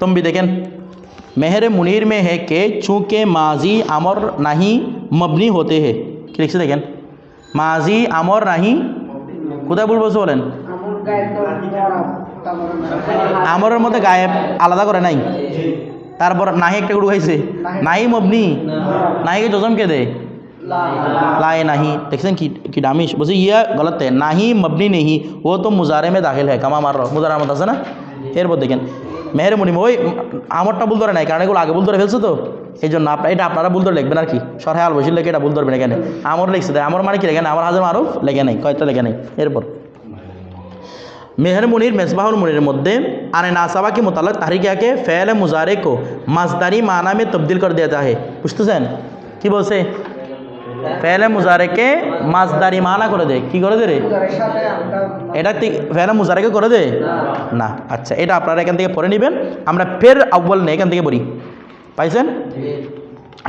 তোমবি দেখেন মেহেরে মুনির মে হে কে চুকে माजी অমর নাহি মবনি hote হে কি লেখছেন দেখেন माजी অমর নাহি খোদা বুলবসে বলেন অমর গায়েব আমর আমরার মধ্যে গায়েব আলাদা করে নাই জি তারপর নাহি একটা গুরু হইছে নাহি মবনি নাহি কি দজম কে দে লা লা লাই নাহি দেখেন কি কি দামেশ বুঝা ইয়া غلط তাই নাহি মবনি নেহি ও তো মুজারে মে দাখিল হে কামা মার র মুজারে মত জানা এর মধ্যে দেখেন মেহেরমণি ওই আমারটা বল ধরে নাই কারণ এগুলো আগে বল ধরে ফেলছো তো এই জন্য আপনার এটা আপনারা ভুল ধরে লিখবেন আর কি সরহে আল বসিল এটা ভুল ধরবেন এখানে আমার লিখছে তাই আমার মানে কি লেখে আমার হাজার আরফ লেগে নেই কয়টা লেগে নেই এরপর মেহরমুনির মেজবাহুল মুনির মধ্যে आन नासाबा के मुतल तहरीकिया के फ़ैल मुजारे को मजदारी माना में तब्दील कर दिया जाए पूछते ফেলে মুজারেকে মাছদারি মানা করে দেয় কি করে দে রে এটা ফেলে মুজারেকে করে দে না আচ্ছা এটা আপনারা এখান থেকে পড়ে নেবেন আমরা ফের আব্বল নেই এখান থেকে পড়ি পাইছেন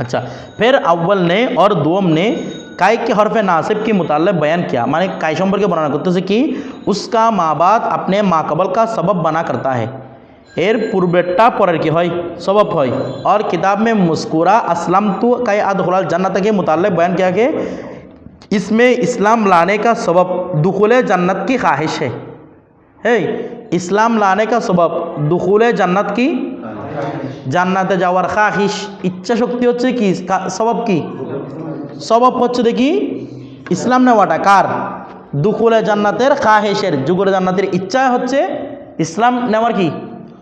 अच्छा फिर अव्वल ने और दोम ने काय के हरफ नासिब के मुताल बयान किया माने कायशम्बर के बनाना करते से कि उसका माँ बाप अपने माँ कबल का सबब बना करता है এর পূর্বেরটা পরের কি হয় সবব হয় আর কিতাব में আসলাম असलम কাই का अदखलाल जन्नत के বয়ান কে किया कि इसमें इस्लाम लाने का सबब दुखुल जन्नत की ख्वाहिश है ইসলাম লানে কা সবাব দুখুলে জান্নাত কি জান্নাতে যাওয়ার খাহিশ ইচ্ছা শক্তি হচ্ছে কি সবাব কি সবাব হচ্ছে দেখি ইসলাম নেওয়াটা কার দুখুলে জান্নাতের খাহেশের যুগরে জান্নাতের ইচ্ছা হচ্ছে ইসলাম নেওয়ার কি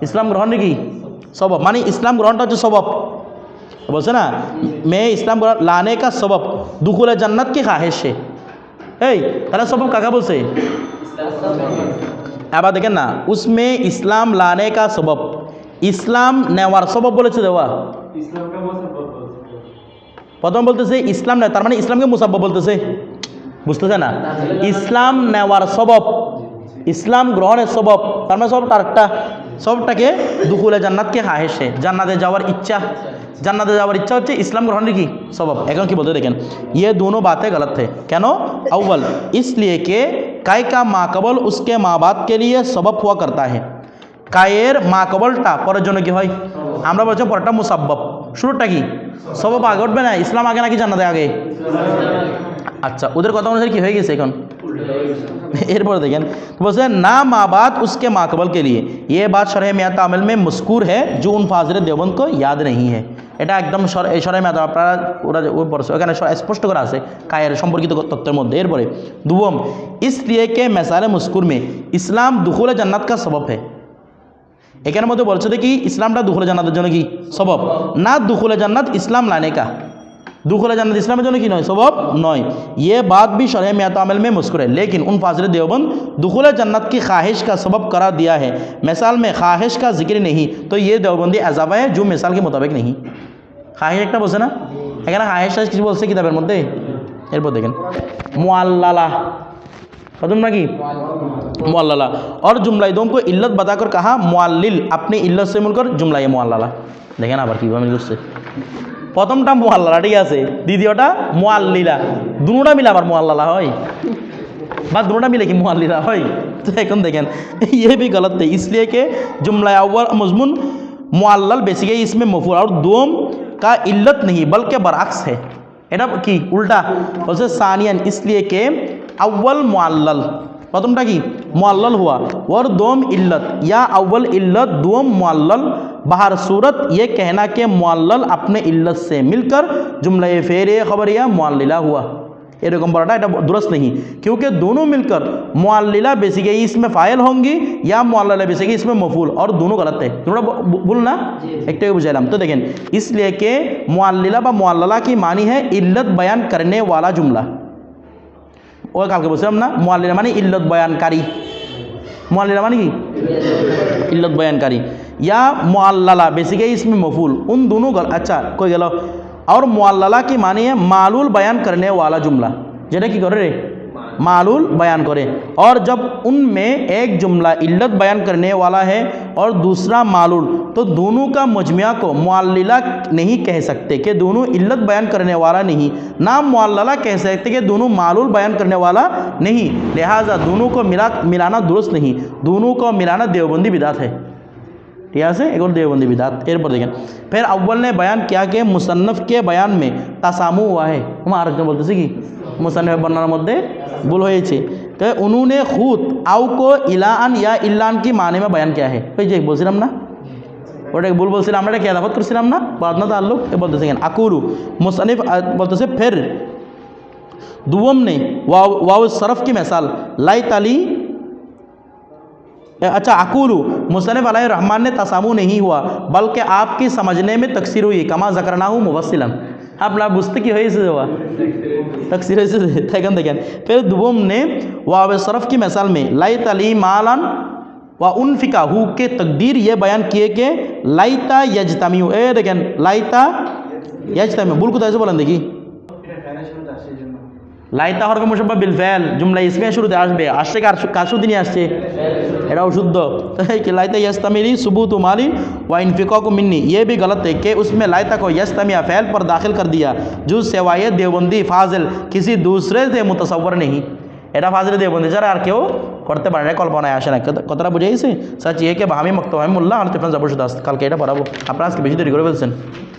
ইসলাম গ্রহণ কি স্বভাব মানে ইসলাম গ্রহণটা হচ্ছে স্বভাব বলছে না মেয়ে ইসলাম গ্রহণ লানে কা স্বভাব দুকুলে জান্নাত কি খাহেসে এই তারা সব কাকা বলছে আবার দেখেন না উসমে ইসলাম লানে কা স্বভাব ইসলাম নেওয়ার স্বভাব বলেছে দেওয়া প্রথম বলতেছে ইসলাম নেয় তার মানে ইসলামকে মুসাব্ব বলতেছে বুঝতেছে না ইসলাম নেওয়ার স্বভাব ইসলাম গ্রহণের স্বভাব তার মানে সব তার একটা সবটাকে দুকুলে জান্নাতকে হাহেসে জান্নাতে যাওয়ার ইচ্ছা জান্নাতে যাওয়ার ইচ্ছা হচ্ছে ইসলাম গ্রহণের কি স্বভাব এখন কি বলতে দেখেন ইয়ে দোনো বাতে গলত থে কেন আউ্বল ইসলিয়ে কে কায় কা মা কবল উসকে মা বাপকে লিয়ে স্বভাব হওয়া করতে হে কায়ের মা কবলটা পরের জন্য কি হয় আমরা বলছি পরেরটা মুসাব্বব শুরুটা কি স্বভাব আগে উঠবে না ইসলাম আগে নাকি জান্নাতে আগে আচ্ছা ওদের কথা অনুসারে কি হয়ে গেছে এখন এরপর দেখেন বলছে না মাবাদ उसके माकबल के लिए ये बात शरह मियाँ तामिल में मस्कूर है जो उन फाजर देवबंद को याद नहीं है এটা একদম সরাই মেয়াদ আপনারা ওরা ওখানে স্পষ্ট করা আছে কায়ের সম্পর্কিত তত্ত্বের মধ্যে এরপরে দুবম ইসলিয়ে কে মেসালে মুস্কুর ইসলাম দুখুলে জান্নাত কা সবব হ্যাঁ এখানে মধ্যে বলছে কি ইসলামটা দুখুলে জান্নাতের জন্য কি সবব না দুখুলে জান্নাত ইসলাম লানে কা दुख़ला জান্নাত ইসলামের জন্য কি নয় সবব ये बात भी शरह मेतामल में मुस्कुर लेकिन उन फाजिल देवबंद दुखला जन्नत की ख्वाहिश का सबब करार दिया है मिसाल में ख्वाहिश का जिक्र नहीं तो ये देवबंदी अजाबा है जो मिसाल के मुताबिक नहीं ख्वाहिश একটা ना না ना ख्वाहिश बोलते বলছে কিতাবের মধ্যে এরপর দেখেন মুআল্লালা कदम ना कि मुआल्ला और जुमला दोम को इल्लत बताकर कहा मुआल अपनी इल्लत से मिलकर जुमला मुआल्ला देखें ना आर से প্রথমটা মোয়াল্লা ঠিক আছে দ্বিতীয়টা মোয়াল্লীলা দুটা মিলে আবার মোয়াল্লা হয় বা দুটা মিলে কি মোয়াল্লীলা হয় তো এখন দেখেন ये বি গলত है इसलिए कि जुमला अव्वल मजमून मुआल बेसिक ইসমে इसमें मफूल দোম কা ইল্লত নেই বলকে বারাক্স बरक्स এটা কি উল্টা বলছে সানিয়ান ইসলিয়ে কে আউ্বাল মোয়াল্লাল প্রথমটা কি মোয়াল্লাল হুয়া ওর দোম ইল্লত ইয়া আউ্বাল ইল্লত দোম মোয়াল্লাল बाहर सूरत ये कहना के मुआल अपने इल्लत से मिलकर जुमला फेर खबरिया मुआलिला हुआ এরকম বলাটা এটা দুরস নেই क्योंकि दोनों मिलकर मुआलिला बेसी इसमें फायल होंगी या मुआल्ला बेसी गई इसमें मफूल और दोनों गलत है তোমরা ভুল না একটাকে বুঝাইলাম তো इसलिए कि मुआलिला বা मुआल्ला की मानी है इल्लत बयान करने वाला जुमला ওই কালকে বলছিলাম না मुआलिला मानी इल्लत बयानकारी मुआलिला मानी কি ইল্লত বয়ানকারী या मुआल्ला बेसिकली इसमें मफूल उन दोनों गल अच्छा कोई गलो और मुआल्ला की मानी है मालूल बयान करने वाला जुमला जेटा कि करे रे मालूल बयान करे और जब उनमें एक जुमला इल्लत बयान करने वाला है और दूसरा मालूल तो दोनों का मजमिया को मुआल्ला नहीं कह सकते कि दोनों इल्लत बयान करने वाला नहीं ना मुआल्ला कह सकते कि दोनों मालूल बयान करने वाला नहीं लिहाजा दोनों को मिला मिलाना दुरुस्त नहीं दोनों को मिलाना देवबंदी बिदात है ठीक है एक और देवबंदी बिदात एरपर देखें फिर अव्वल ने बयान किया कि मुसन्फ़ के बयान में तासामू हुआ है हम आरक्षण बोलते कि মুসানিফ বর্ণনার মধ্যে ভুল হয়েছে তো উনুনে খুদ আউকো ইলান ইয়া ইল্লান কি মানে বা বয়ান কে হে ওই যে বলছিলাম না ওটাকে ভুল বলছিলাম আমরা এটা কেদাবত করছিলাম না বাদনা তাল্লুক এ বলতেছে কেন আকুরু মুসানিফ বলতেছে ফের দুম নেই ওয়াও ওয়াউ সরফ কি মেসাল লাই তালি अच्छा अकूलू मुसनफ़ रहमान ने तसामू नहीं हुआ बल्कि आपकी समझने में तकसीर हुई कमा जकरना हूँ मुबसिलन आप ना बुझते की वजह से हुआ तकसीर फिर दुबम ने वाव की मिसाल में लाई तली मालन व उनफिका हु के तकदीर ये बयान किए कि लाइता यजतमी ए देखें लाइता यजतमी बुल को तो ऐसे बोलन देखिए লাইতা হরফে মুসাফা বিল ফেল জুমলা ইসমিয়া শুরুতে আসবে আসছে কার শুধু নিয়ে আসছে এটাও শুদ্ধ কি লাইতা ইয়াস্তামিরি সুবুত মালি ওয়াইন फ़िका को मिन्नी ये भी गलत है कि उसमें लायता को यस्तमिया फ़ैल पर दाखिल कर दिया जो सेवाए देवबंदी फाजिल किसी दूसरे से मुतसवर এটা ফাজলে দেবন্দি যারা আর কেউ করতে পারে না কল্পনায় আসে না কথাটা বুঝে গেছে স্যার কে বা আমি মক্ত আমি মোল্লা আর তেফান যাবো শুধু কালকে এটা পড়াবো আপনারা আজকে বেশি দেরি করে বলছেন